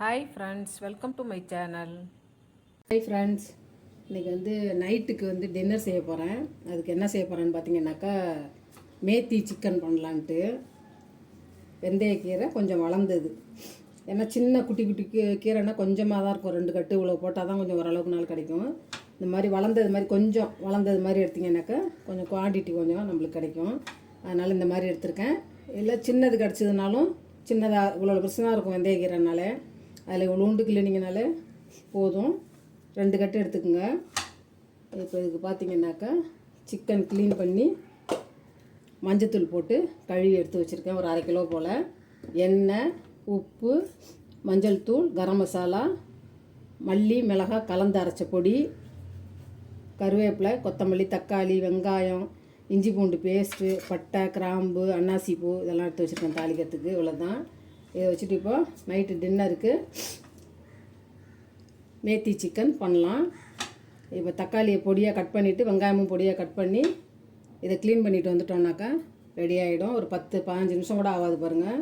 Hi friends welcome to my channel hi friends இன்றைக்கி வந்து நைட்டுக்கு வந்து டின்னர் செய்ய போகிறேன் அதுக்கு என்ன செய்ய போகிறேன்னு பார்த்தீங்கன்னாக்கா மேத்தி சிக்கன் பண்ணலான்ட்டு. வெந்தயக்கீரை கொஞ்சம் வளர்ந்தது. ஏன்னா சின்ன குட்டி குட்டி கீ கீரைனா கொஞ்சமாக தான் இருக்கும். ரெண்டு கட்டு இவ்வளோ போட்டால் தான் கொஞ்சம் ஓரளவுக்கு நாள் கிடைக்கும். இந்த மாதிரி வளர்ந்தது மாதிரி கொஞ்சம் வளர்ந்தது மாதிரி எடுத்திங்கனாக்கா கொஞ்சம் குவான்டிட்டி கொஞ்சம் நம்மளுக்கு கிடைக்கும். அதனால் இந்த மாதிரி எடுத்திருக்கேன். இல்லை சின்னது கிடச்சதுனாலும் சின்னதாக இவ்வளோ பெருசாக இருக்கும் வெந்தயக்கீரைனால அதில் இவ்வளோ உண்டு கிளீனிங்கனாலே போதும். ரெண்டு கட்டு எடுத்துக்கோங்க. இப்போ இதுக்கு பார்த்தீங்கன்னாக்கா சிக்கன் க்ளீன் பண்ணி மஞ்சத்தூள் போட்டு கழுவி எடுத்து வச்சுருக்கேன். ஒரு அரை கிலோ போல். எண்ணெய் உப்பு மஞ்சள் தூள் கரம் மசாலா மல்லி மிளகாய் கலந்து அரைச்ச பொடி கருவேப்பிலை கொத்தமல்லி தக்காளி வெங்காயம் இஞ்சி பூண்டு பேஸ்ட்டு பட்டை கிராம்பு அன்னாசி பூ இதெல்லாம் எடுத்து வச்சுருக்கேன் தாளிக்கிறதுக்கு. இவ்வளோ தான் இதை வச்சுட்டு இப்போ நைட்டு டின்னருக்கு மேத்தி சிக்கன் பண்ணலாம். இப்போ தக்காளியை பொடியாக கட் பண்ணிவிட்டு வெங்காயமும் பொடியாக கட் பண்ணி இதை க்ளீன் பண்ணிட்டு வந்துட்டோம்னாக்கா ரெடி ஆகிடும் ஒரு பத்து பதினஞ்சு நிமிஷம் கூட ஆகாது பாருங்கள்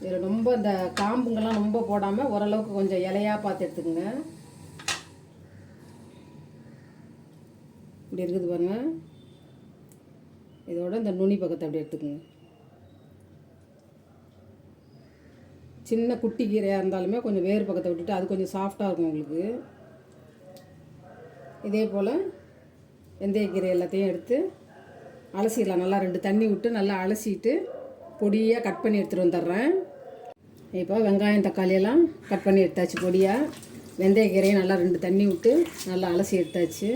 இதில் ரொம்ப இந்த காம்புங்கெல்லாம் ரொம்ப போடாமல் ஓரளவுக்கு கொஞ்சம் இலையாக பார்த்து எடுத்துக்கோங்க. இப்படி இருக்குது பாருங்கள் இதோட இந்த நுனி பக்கத்தை அப்படி எடுத்துக்கோங்க. சின்ன குட்டி கீரையாக இருந்தாலுமே கொஞ்சம் வேறு பக்கத்தை விட்டுட்டு அது கொஞ்சம் சாஃப்டாக இருக்கும் உங்களுக்கு. இதே போல் வெந்தயக்கீரை எல்லாத்தையும் எடுத்து அலசிடலாம். நல்லா ரெண்டு தண்ணி விட்டு நல்லா அலசிட்டு பொடியாக கட் பண்ணி எடுத்துகிட்டு வந்துடுறேன். இப்போ வெங்காயம் தக்காளி எல்லாம் கட் பண்ணி எடுத்தாச்சு பொடியாக வெந்தயக்கீரையும் நல்லா ரெண்டு தண்ணி விட்டு நல்லா அலசி எடுத்தாச்சு.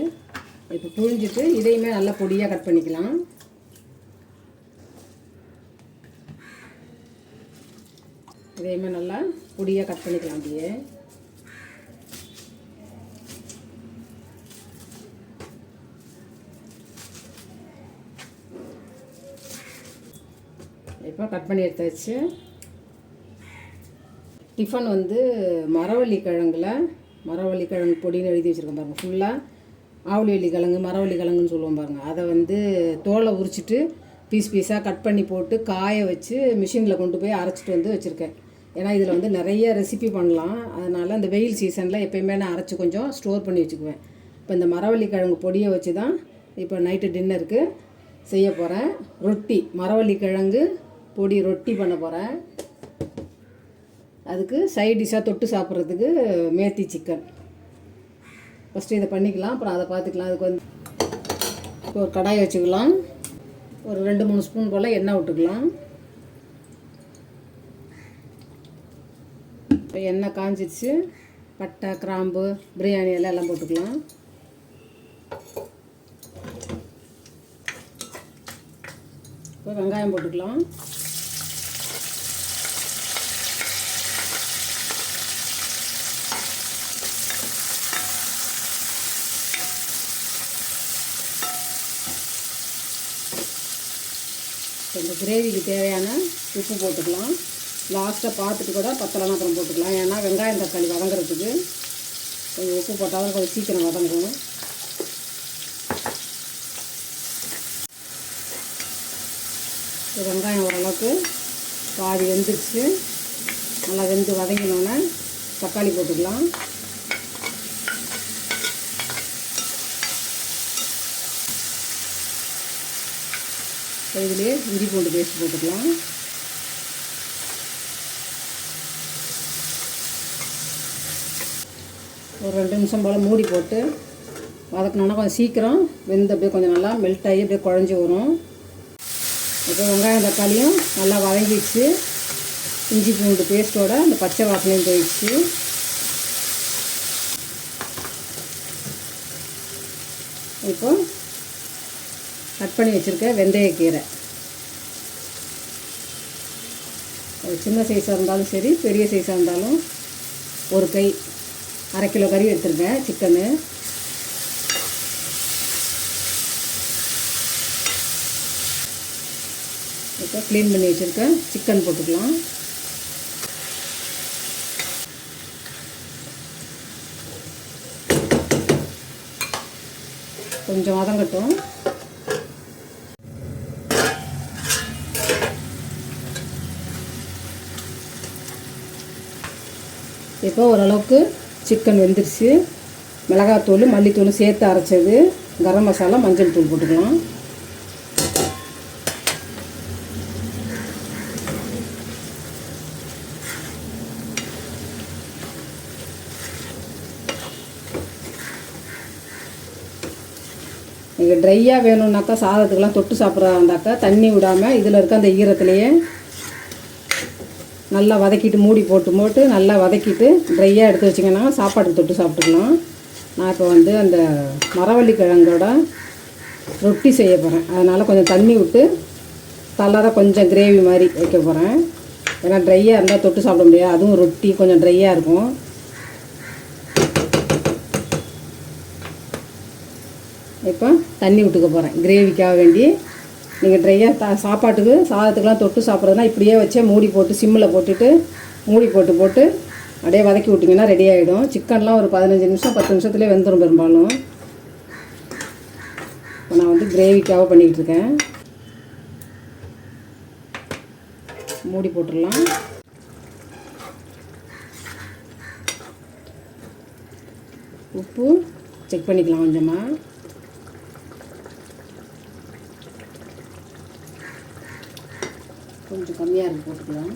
இப்போ புழிஞ்சிட்டு இதையுமே நல்லா பொடியாக கட் பண்ணிக்கலாம். இதையுமே நல்லா? பொடியாக கட் பண்ணிக்கலாம் அப்படியே. இப்போ கட் பண்ணி எடுத்தாச்சு. டிஃபன் வந்து மரவள்ளி கிழங்குல மரவள்ளி கிழங்கு பொடின்னு எழுதி வச்சுருக்கேன் பாருங்கள் ஃபுல்லாக ஆவலிவள்ளி கிழங்கு மரவள்ளி கிழங்குன்னு சொல்லுவோம் பாருங்கள் அதை வந்து தோலை உரிச்சிட்டு பீஸ் பீஸாக கட் பண்ணி போட்டு காய வச்சு மிஷினில் கொண்டு போய் அரைச்சிட்டு வந்து வச்சுருக்கேன். ஏன்னா இதில் வந்து நிறைய ரெசிபி பண்ணலாம். அதனால் அந்த வெயில் சீசனில் எப்பயுமே நான் அரைச்சி கொஞ்சம் ஸ்டோர் பண்ணி வச்சுக்குவேன். இப்போ இந்த மரவள்ளி கிழங்கு பொடியை வச்சு தான் இப்போ நைட்டு டின்னருக்கு செய்ய போகிறேன் ரொட்டி மரவள்ளி கிழங்கு பொடி ரொட்டி பண்ண போகிறேன் அதுக்கு சைட் டிஷ்ஷாக தொட்டு சாப்பிட்றதுக்கு மேத்தி சிக்கன் ஃபஸ்ட்டு இதை பண்ணிக்கலாம் அப்புறம் அதை பார்த்துக்கலாம். அதுக்கு வந்து இப்போ ஒரு கடாயை வச்சுக்கலாம். ஒரு ரெண்டு மூணு ஸ்பூன் போல் எண்ணெய் விட்டுக்கலாம். இப்போ எண்ணெய் காஞ்சிடுச்சு பட்டை கிராம்பு பிரியாணி எல்லாம் எல்லாம் போட்டுக்கலாம். இப்போ வெங்காயம் போட்டுக்கலாம். இந்த கிரேவிக்கு தேவையான உப்பு போட்டுக்கலாம். லாஸ்ட்டாக பார்த்துட்டு கூட பத்தலைனா அப்புறம் போட்டுக்கலாம். ஏன்னா வெங்காயம் தக்காளி வதங்குறதுக்கு கொஞ்சம் உப்பு போட்டால் தான் கொஞ்சம் சீக்கிரம் வதங்கும். வெங்காயம் ஓரளவுக்கு பாதி வெந்துருச்சு. நல்லா வெந்து வதங்கினோன்னே தக்காளி போட்டுக்கலாம். இதுலேயே இஞ்சி பூண்டு பேஸ்ட் போட்டுக்கலாம். ஒரு ரெண்டு நிமிஷம் போல் மூடி போட்டு வதக்கினோன்னா கொஞ்சம் சீக்கிரம் வெந்து அப்படியே கொஞ்சம் நல்லா மெல்ட் ஆகி அப்படியே குழஞ்சி வரும். இப்போ வெங்காயம் தக்காளியும் நல்லா வதங்கிடுச்சு. இஞ்சி பூண்டு பேஸ்ட்டோட அந்த பச்சை வாசனையும் போயிடுச்சு. இப்போ கட் பண்ணி வச்சுருக்க வெந்தயக்கீரை சின்ன சைஸாக இருந்தாலும் சரி பெரிய சைஸாக இருந்தாலும் ஒரு கை. அரை கிலோ கறி எடுத்துருக்கேன் சிக்கனு. இப்போ க்ளீன் பண்ணி வச்சுருக்கேன் சிக்கன் போட்டுக்கலாம். கொஞ்சம் வதங்கட்டும். இப்போ ஓரளவுக்கு சிக்கன் வெந்துருச்சு. மிளகாத்தூள் மல்லித்தூள் சேர்த்து அரைச்சது. கரம் மசாலா மஞ்சள் தூள் போட்டுக்கலாம். நீங்கள் ட்ரையாக வேணும்னாக்கா சாதத்துக்கெல்லாம் தொட்டு சாப்பிட்றாருந்தாக்கா தண்ணி விடாமல் இதில் இருக்க அந்த ஈரத்துலேயே நல்லா வதக்கிட்டு மூடி போட்டு போட்டு நல்லா வதக்கிட்டு ட்ரையாக எடுத்து வச்சிங்கன்னா சாப்பாடு தொட்டு சாப்பிட்டுக்கலாம். நான் இப்போ வந்து அந்த மரவள்ளி கிழங்கோட ரொட்டி செய்ய போகிறேன் அதனால் கொஞ்சம் தண்ணி விட்டு கலராக கொஞ்சம் கிரேவி மாதிரி வைக்க போகிறேன் ஏன்னா ட்ரையாக இருந்தால் தொட்டு சாப்பிட முடியாது. அதுவும் ரொட்டி கொஞ்சம் ட்ரையாக இருக்கும். இப்போ தண்ணி விட்டுக்க போகிறேன் கிரேவிக்காக வேண்டி நீங்கள் ட்ரையாக த சாப்பாட்டுக்கு சாதத்துக்கெலாம் தொட்டு சாப்பிட்றதுனா இப்படியே வச்சே மூடி போட்டு சிம்மில் போட்டுட்டு மூடி போட்டு போட்டு அப்படியே வதக்கி விட்டிங்கன்னா ரெடி ஆகிடும் சிக்கன்லாம் ஒரு பதினஞ்சு நிமிஷம் பத்து நிமிஷத்துலேயே வெந்துடும் பெரும்பாலும். இப்போ நான் வந்து கிரேவிக்காக பண்ணிக்கிட்டு இருக்கேன். மூடி போட்டுடலாம். உப்பு செக் பண்ணிக்கலாம் கொஞ்சமாக கொஞ்சம் கம்மியாக இருக்குது போட்டுக்கலாம்.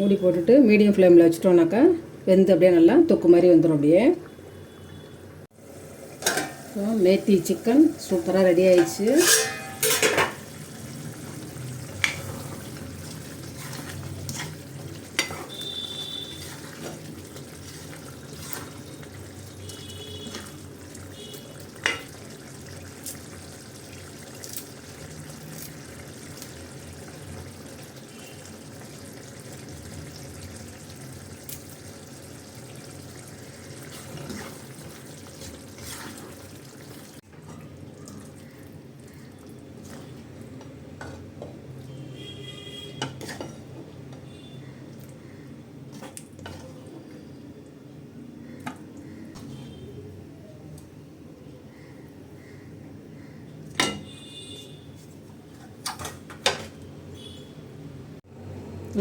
மூடி போட்டுட்டு மீடியம் ஃப்ளேமில் வச்சிட்டோம்னாக்கா வெந்து அப்படியே நல்லா தொக்கு மாதிரி வந்துடும் அப்படியே. மேத்தி சிக்கன் சூப்பராக ரெடி ஆயிடுச்சு.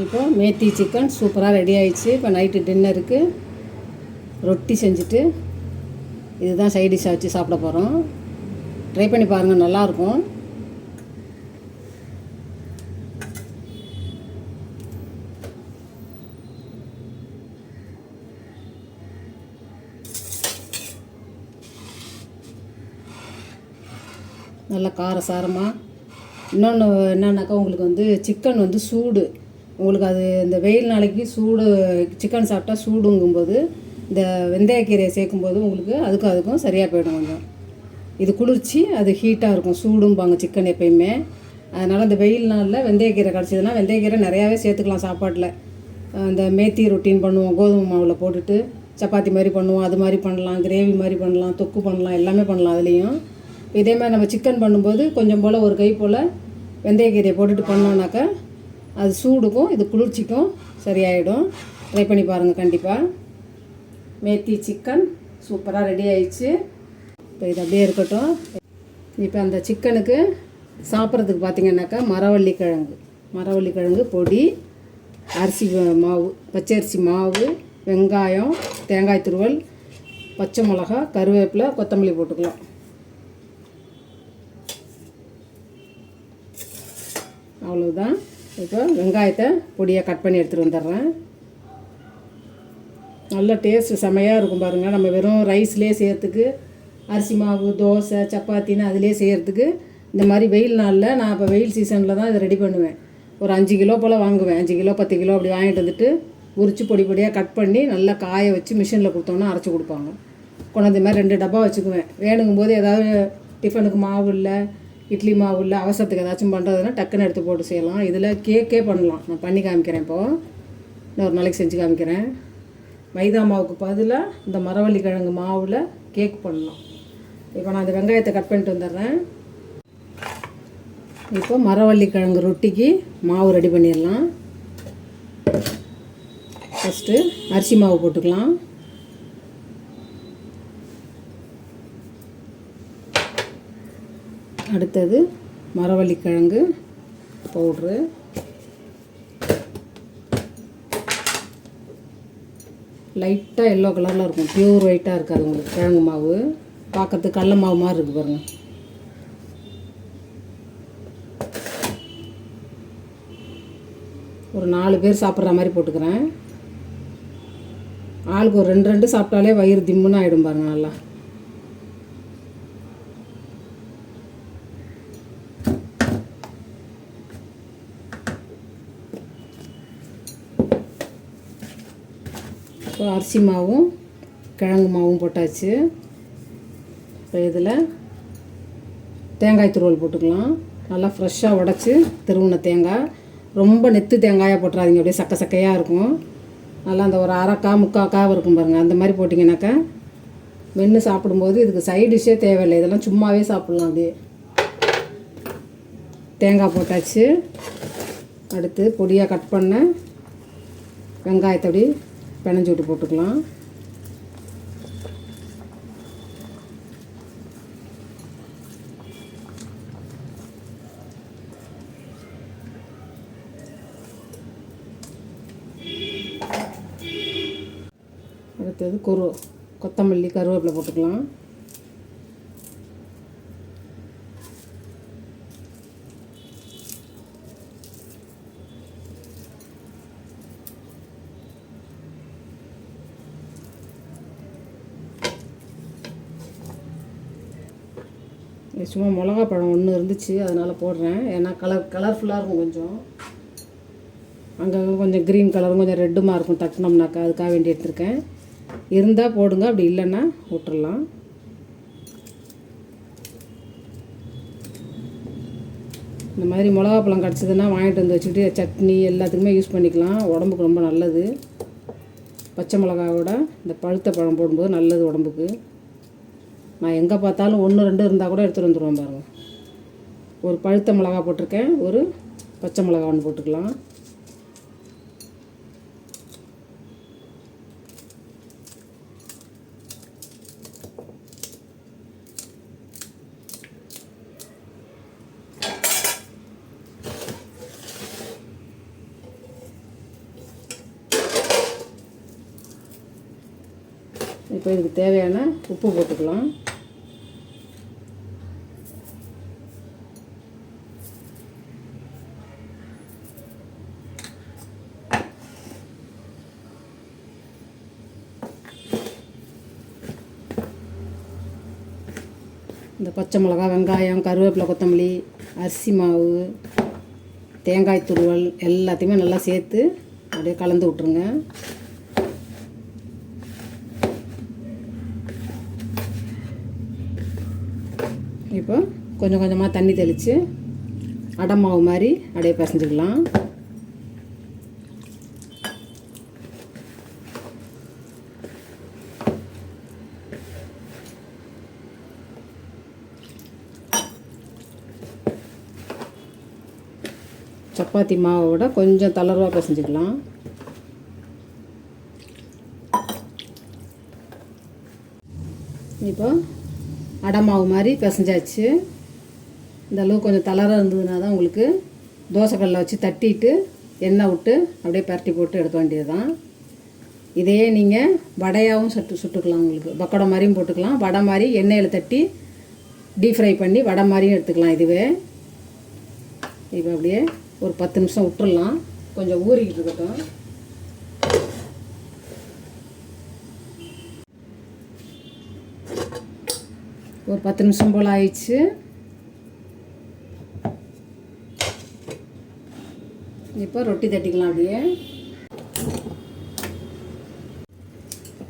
இப்போ மேத்தி சிக்கன் சூப்பராக ரெடி ஆயிடுச்சு. இப்போ நைட்டு டின்னருக்கு ரொட்டி செஞ்சுட்டு இதுதான் சைட் டிஷ்ஷாக வச்சு சாப்பிட போகிறோம் ட்ரை பண்ணி பாருங்கள் நல்லாயிருக்கும். நல்ல காரசாரமாக இன்னொன்று என்னன்னாக்கா உங்களுக்கு வந்து சிக்கன் வந்து சூடு. உங்களுக்கு அது இந்த வெயில் நாளைக்கு சூடு சிக்கன் சாப்பிட்டா சூடுங்கும்போது இந்த வெந்தயக்கீரையை சேர்க்கும்போது உங்களுக்கு அதுக்கும் அதுக்கும் சரியாக போயிடும் கொஞ்சம். இது குளிர்ச்சி அது ஹீட்டாக இருக்கும். சூடும்பாங்க சிக்கன் எப்பயுமே. அதனால் இந்த வெயில் நாளில் வெந்தயக்கீரை கிடச்சிதுன்னா வெந்தயக்கீரை நிறையாவே சேர்த்துக்கலாம் சாப்பாட்டில். அந்த மேத்தி ரொட்டீன் பண்ணுவோம் கோதுமை மாவில் போட்டுட்டு சப்பாத்தி மாதிரி பண்ணுவோம் அது மாதிரி பண்ணலாம் கிரேவி மாதிரி பண்ணலாம் தொக்கு பண்ணலாம் எல்லாமே பண்ணலாம் அதுலேயும். இதே மாதிரி நம்ம சிக்கன் பண்ணும்போது கொஞ்சம் போல் ஒரு கை போல் வெந்தயக்கீரையை போட்டுட்டு பண்ணோன்னாக்கா அது சூடுக்கும் இது குளிர்ச்சிக்கும் சரியாயிடும். ட்ரை பண்ணி பாருங்கள் கண்டிப்பாக மேத்தி சிக்கன் சூப்பராக ரெடி ஆயிடுச்சு. இப்போ இது அப்படியே இருக்கட்டும். இப்போ அந்த சிக்கனுக்கு சாப்பிட்றதுக்கு பார்த்தீங்கன்னாக்கா மரவள்ளி கிழங்கு. மரவள்ளி கிழங்கு பொடி அரிசி மாவு மாவு பச்சரிசி மாவு வெங்காயம் தேங்காய் துருவல் பச்சை மிளகா கருவேப்பிலை கொத்தமல்லி போட்டுக்கலாம். அவ்வளோதான் இப்போ வெங்காயத்தை பொடியாக கட் பண்ணி எடுத்துகிட்டு வந்துடுறேன். நல்ல டேஸ்ட்டு செமையாக இருக்கும் பாருங்கள் நம்ம வெறும் ரைஸ்லேயே செய்கிறதுக்கு அரிசி மாவு தோசை சப்பாத்தின்னு அதிலே செய்கிறதுக்கு இந்த மாதிரி வெயில் நாளில் நான் இப்போ வெயில் சீசனில் தான் இதை ரெடி பண்ணுவேன். ஒரு அஞ்சு கிலோ போல் வாங்குவேன். அஞ்சு கிலோ பத்து கிலோ அப்படி வாங்கிட்டு வந்துட்டு உரித்து பொடி பொடியாக கட் பண்ணி நல்லா காய வச்சு மிஷினில் கொடுத்தோன்னா அரைச்சி கொடுப்பாங்க. கொண்டாந்து மாதிரி ரெண்டு டப்பா வச்சுக்குவேன். வேணுங்கும் போது ஏதாவது டிஃபனுக்கு மாவு இல்லை இட்லி மாவு இல்லை அவசரத்துக்கு ஏதாச்சும் பண்ணுறதுனா டக்குன்னு எடுத்து போட்டு செய்யலாம். இதில் கேக்கே பண்ணலாம். நான் பண்ணி காமிக்கிறேன் இப்போது இன்னொரு நாளைக்கு செஞ்சு காமிக்கிறேன். மைதா மாவுக்கு பதிலாக இந்த மரவள்ளி கிழங்கு மாவில் கேக் பண்ணலாம். இப்போ நான் அந்த வெங்காயத்தை கட் பண்ணிட்டு வந்துடுறேன். இப்போ மரவள்ளி கிழங்கு ரொட்டிக்கு மாவு ரெடி பண்ணிடலாம். ஃபஸ்ட்டு அரிசி மாவு போட்டுக்கலாம். அடுத்தது மரவள்ளிக்கிழங்கு பவுட்ரு. லைட்டாக எல்லோ கலரில் இருக்கும். பியூர் ஒயிட்டாக இருக்காது உங்களுக்கு கிழங்கு மாவு. பார்க்கறதுக்கு கடல மாவு மாதிரி இருக்குது பாருங்கள் ஒரு நாலு பேர் சாப்பிட்ற மாதிரி போட்டுக்கிறேன். ஆளுக்கு ஒரு ரெண்டு ரெண்டு சாப்பிட்டாலே வயிறு திம்முன்னு ஆகிடும் பாருங்கள் நல்லா. அரிசி மாவும் கிழங்கு மாவும் போட்டாச்சு. இப்போ இதில் தேங்காய் துருவல் போட்டுக்கலாம். நல்லா ஃப்ரெஷ்ஷாக உடச்சி திருவுன தேங்காய். ரொம்ப நெத்து தேங்காயாக போட்டுறாதீங்க அப்படியே சக்க சக்கையாக இருக்கும். நல்லா அந்த ஒரு அரைக்கா முக்காக்கா இருக்கும் பாருங்கள் அந்த மாதிரி போட்டிங்கனாக்கா மென்று சாப்பிடும்போது இதுக்கு சைட் டிஷ்ஷே தேவையில்லை. இதெல்லாம் சும்மாவே சாப்பிட்லாம் அப்படியே. தேங்காய் போட்டாச்சு. அடுத்து பொடியாக கட் பண்ண வெங்காயத்தை அப்படி பிணைஞ்சு விட்டு போட்டுக்கலாம். அடுத்தது குரு கொத்தமல்லி கருவேப்பிலை போட்டுக்கலாம். சும்மா மிளகா பழம் ஒன்று இருந்துச்சு அதனால் போடுறேன். ஏன்னா கலர் கலர்ஃபுல்லாக இருக்கும் கொஞ்சம். அங்கங்கே கொஞ்சம் க்ரீன் கலரும் கொஞ்சம் ரெட்டுமாக இருக்கும் தட்டினோம்னாக்கா அதுக்காக வேண்டி எடுத்திருக்கேன். இருந்தால் போடுங்க அப்படி இல்லைன்னா விட்டுறலாம். இந்த மாதிரி மிளகா பழம் கிடச்சதுன்னா வாங்கிட்டு வந்து வச்சுக்கிட்டு சட்னி எல்லாத்துக்குமே யூஸ் பண்ணிக்கலாம். உடம்புக்கு ரொம்ப நல்லது. பச்சை மிளகாவோட இந்த பழுத்த பழம் போடும்போது நல்லது உடம்புக்கு. நான் எங்கே பார்த்தாலும் ஒன்று ரெண்டு இருந்தால் கூட எடுத்துகிட்டு வந்துடுவேன் பாருங்கள் ஒரு பழுத்த மிளகா போட்டிருக்கேன் ஒரு பச்சை மிளகா ஒன்று போட்டுக்கலாம். இப்போ இதுக்கு தேவையான உப்பு போட்டுக்கலாம் இந்த பச்சை மிளகா வெங்காயம் கருவேப்பிலை கொத்தமல்லி அரிசி மாவு தேங்காய் துருவல் எல்லாத்தையுமே நல்லா சேர்த்து அப்படியே கலந்து விட்ருங்க இப்போ கொஞ்சம் கொஞ்சமாக தண்ணி தெளித்து அடை மாவு மாதிரி அப்படியே பிசைஞ்சுக்கலாம். சப்பாத்தி மாவை விட கொஞ்சம் தளர்வாக பிசைஞ்சிக்கலாம். இப்போ அடை மாவு மாதிரி பிசைஞ்சாச்சு. இந்த அளவு கொஞ்சம் தளராக இருந்ததுனா தான் உங்களுக்கு தோசைக்கல்லில் வச்சு தட்டிட்டு எண்ணெய் விட்டு அப்படியே பரட்டி போட்டு எடுக்க வேண்டியது தான் இதையே நீங்கள் வடையாகவும் சுட்டு சுட்டுக்கலாம் உங்களுக்கு. பக்கோடா மாதிரியும் போட்டுக்கலாம். வடை மாதிரி எண்ணெயில் தட்டி டீப் ஃப்ரை பண்ணி வடை மாதிரியும் எடுத்துக்கலாம் இதுவே. இப்போ அப்படியே ஒரு பத்து நிமிஷம் விட்டுடலாம் கொஞ்சம் ஊறிக்கிட்டு இருக்கட்டும். ஒரு பத்து நிமிஷம் போல் ஆயிடுச்சு. இப்போ ரொட்டி தட்டிக்கலாம் அப்படியே.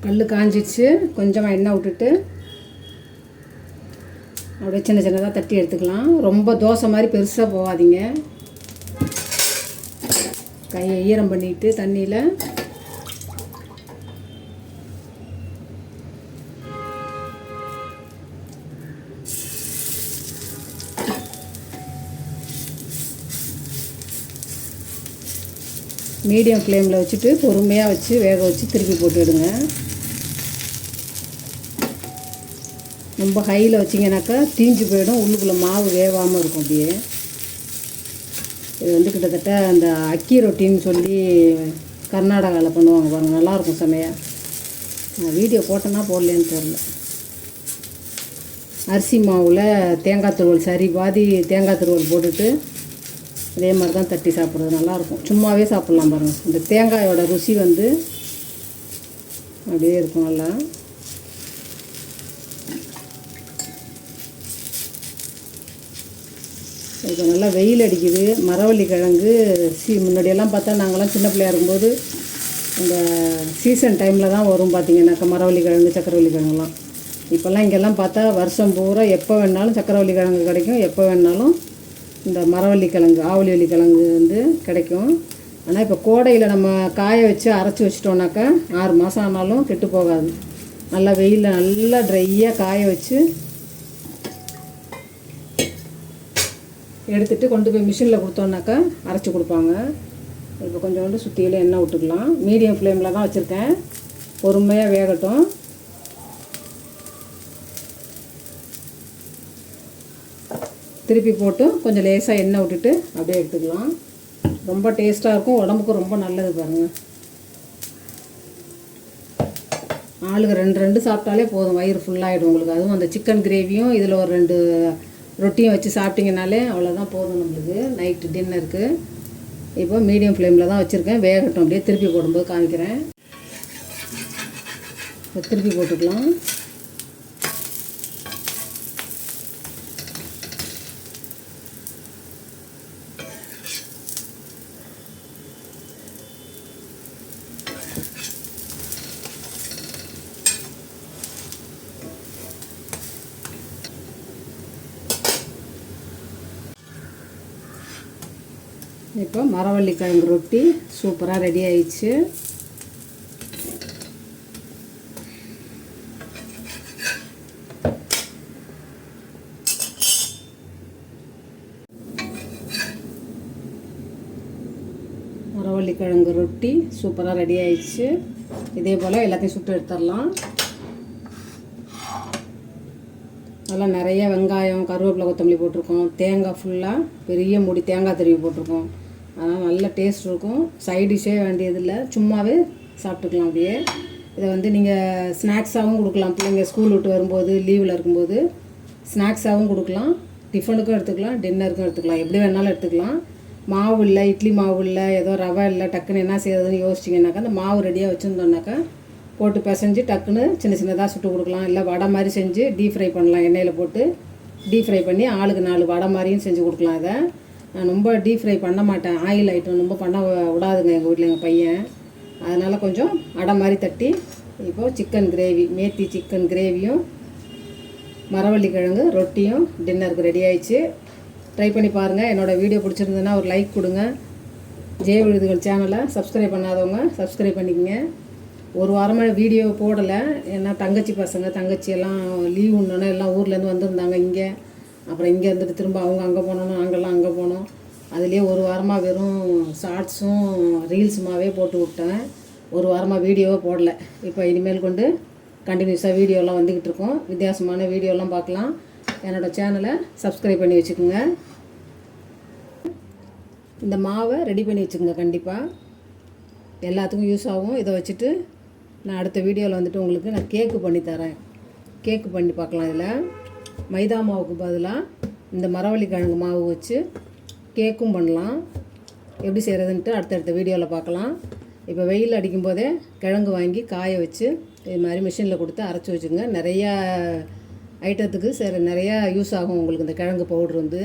கல் காஞ்சிச்சு. கொஞ்சமாக எண்ணெய் விட்டுட்டு அப்படியே சின்ன சின்னதாக தட்டி எடுத்துக்கலாம். ரொம்ப தோசை மாதிரி பெருசாக போகாதீங்க. கையை ஈரம் பண்ணிட்டு தண்ணியில் மீடியம் ஃப்ளேமில் வச்சுட்டு பொறுமையாக வச்சு வேக வச்சு திருப்பி போட்டுவிடுங்க ரொம்ப ஹையில் வச்சிங்கனாக்கா தீஞ்சு போயிடும். உள்ளுக்குள்ளே மாவு வேகாமல் இருக்கும் அப்படியே. இது வந்து கிட்டத்தட்ட அந்த அக்கி ரொட்டின்னு சொல்லி கர்நாடகாவில் பண்ணுவாங்க பாருங்கள் நல்லாயிருக்கும் செமையாக நான் வீடியோ போட்டேன்னா போடலேன்னு தெரில அரிசி மாவில் தேங்காய் துருவல் சரி பாதி தேங்காய் துருவல் போட்டுட்டு இதே மாதிரி தான் தட்டி சாப்பிட்றது. நல்லாயிருக்கும். சும்மாவே சாப்பிட்லாம் பாருங்கள் இந்த தேங்காயோட ருசி வந்து அப்படியே இருக்கும் நல்லா. இப்போ நல்லா வெயில் அடிக்குது மரவள்ளி கிழங்கு சி முன்னாடியெல்லாம் பார்த்தா நாங்கள்லாம் சின்ன பிள்ளையா இருக்கும்போது இந்த சீசன் டைமில் தான் வரும் பார்த்தீங்கன்னாக்கா மரவள்ளி கிழங்கு சக்கரவள்ளி கிழங்குலாம். இப்போல்லாம் இங்கெல்லாம் பார்த்தா வருஷம் பூரா எப்போ வேணாலும் சக்கரவள்ளி கிழங்கு கிடைக்கும் எப்போ வேணாலும் இந்த மரவள்ளி கிழங்கு ஆவலி வள்ளி கிழங்கு வந்து கிடைக்கும். ஆனால் இப்போ கோடையில் நம்ம காய வச்சு அரைச்சி வச்சிட்டோம்னாக்கா ஆறு மாதம் ஆனாலும் கெட்டு போகாது. நல்லா வெயிலில் நல்லா ட்ரையாக காய வச்சு எடுத்துகிட்டு கொண்டு போய் மிஷினில் கொடுத்தோன்னாக்கா அரைச்சி கொடுப்பாங்க. இப்போ கொஞ்சோண்டு சுற்றியில் எண்ணெய் விட்டுக்கலாம். மீடியம் ஃப்ளேமில் தான் வச்சுருக்கேன். பொறுமையாக வேகட்டும். திருப்பி போட்டு கொஞ்சம் லேசாக எண்ணெய் விட்டுட்டு அப்படியே எடுத்துக்கலாம். ரொம்ப டேஸ்ட்டாக இருக்கும். உடம்புக்கு ரொம்ப நல்லது பாருங்கள் ஆளுக்கு ரெண்டு ரெண்டு சாப்பிட்டாலே போதும். வயிறு ஃபுல்லாகிடும் உங்களுக்கு. அதுவும் அந்த சிக்கன் கிரேவியும் இதில் ஒரு ரெண்டு ரொட்டியும் வச்சு சாப்பிட்டிங்கனாலே அவ்வளோதான் போதும் நம்மளுக்கு. நைட்டு டின்னருக்கு இப்போ மீடியம் ஃப்ளேமில் தான் வச்சுருக்கேன். வேகட்டும். அப்படியே திருப்பி போடும்போது காமிக்கிறேன். திருப்பி போட்டுக்கலாம். இப்போ மரவள்ளி கிழங்கு ரொட்டி சூப்பராக ரெடி ஆயிடுச்சு. மரவள்ளி கிழங்கு ரொட்டி சூப்பராக ரெடி ஆயிடுச்சு. இதே போல் எல்லாத்தையும் சுட்டு எடுத்துடலாம். நல்லா நிறைய வெங்காயம் கருவேப்பிலை கொத்தமல்லி போட்டிருக்கோம். தேங்காய் ஃபுல்லாக பெரிய மூடி தேங்காய் திருவி போட்டிருக்கோம். அதனால் நல்ல டேஸ்ட் இருக்கும். சைட் டிஷ்ஷே வேண்டியதில்லை. சும்மாவே சாப்பிட்டுக்கலாம் அப்படியே. இதை வந்து நீங்கள் ஸ்நாக்ஸாகவும் கொடுக்கலாம். பிள்ளைங்க ஸ்கூல் விட்டு வரும்போது லீவில் இருக்கும்போது ஸ்நாக்ஸாகவும் கொடுக்கலாம். டிஃபனுக்கும் எடுத்துக்கலாம். டின்னருக்கும் எடுத்துக்கலாம். எப்படி வேணாலும் எடுத்துக்கலாம். மாவு இல்லை இட்லி மாவு இல்லை ஏதோ ரவை இல்லை டக்குன்னு என்ன செய்யறதுன்னு யோசிச்சிங்கனாக்கா அந்த மாவு ரெடியாக வச்சுருந்தோம்னாக்கா போட்டு பிசைஞ்சு டக்குன்னு சின்ன சின்னதாக சுட்டு கொடுக்கலாம். இல்லை வடை மாதிரி செஞ்சு டீப் ஃப்ரை பண்ணலாம். எண்ணெயில் போட்டு டீப் ஃப்ரை பண்ணி ஆளுக்கு நாலு வடை மாதிரியும் செஞ்சு கொடுக்கலாம் இதை. நான் ரொம்ப டீப் ஃப்ரை பண்ண மாட்டேன். ஆயில் ஐட்டம் ரொம்ப பண்ண விடாதுங்க எங்கள் வீட்டில் எங்கள் பையன். அதனால் கொஞ்சம் அடை மாதிரி தட்டி இப்போது சிக்கன் கிரேவி மேத்தி சிக்கன் கிரேவியும் மரவள்ளி கிழங்கு ரொட்டியும் டின்னருக்கு ரெடி ஆயிடுச்சு. ட்ரை பண்ணி பாருங்கள் என்னோடய வீடியோ பிடிச்சிருந்ததுன்னா ஒரு லைக் கொடுங்க. ஜெய விழுதுகள் சேனலை சப்ஸ்கிரைப் பண்ணாதவங்க சப்ஸ்கிரைப் பண்ணிக்கோங்க. ஒரு வாரமாக வீடியோ போடலை. ஏன்னா தங்கச்சி பசங்க தங்கச்சி எல்லாம் லீவ் உண்டோன்னே எல்லாம் ஊர்லேருந்து வந்திருந்தாங்க இங்கே. அப்புறம் இங்கே இருந்துட்டு திரும்ப அவங்க அங்கே போனோம் நாங்கள்லாம் அங்கே போனோம். அதுலேயே ஒரு வாரமாக வெறும் ஷார்ட்ஸும் ரீல்ஸுமாவே போட்டு விட்டேன். ஒரு வாரமாக வீடியோவே போடல. இப்போ இனிமேல் கொண்டு கண்டினியூஸாக வீடியோலாம் வந்துக்கிட்டு இருக்கோம். வித்தியாசமான வீடியோலாம் பார்க்கலாம். என்னோடய சேனலை சப்ஸ்கிரைப் பண்ணி வச்சுக்கோங்க. இந்த மாவை ரெடி பண்ணி வச்சுக்கோங்க கண்டிப்பாக எல்லாத்துக்கும் யூஸ் ஆகும். இதை வச்சுட்டு நான் அடுத்த வீடியோவில் வந்துட்டு உங்களுக்கு நான் கேக்கு பண்ணி தரேன். கேக்கு பண்ணி பார்க்கலாம் இதில். மைதா மாவுக்கு பதிலாக இந்த மரவள்ளி கிழங்கு மாவு வச்சு கேக்கும் பண்ணலாம். எப்படி செய்கிறதுன்ட்டு அடுத்தடுத்த வீடியோவில் பார்க்கலாம். இப்போ வெயில் அடிக்கும் போதே கிழங்கு வாங்கி காய வச்சு இது மாதிரி மிஷினில் கொடுத்து அரைச்சி வச்சுங்க நிறையா ஐட்டத்துக்கு சரி நிறையா யூஸ் ஆகும் உங்களுக்கு இந்த கிழங்கு பவுட்ரு வந்து.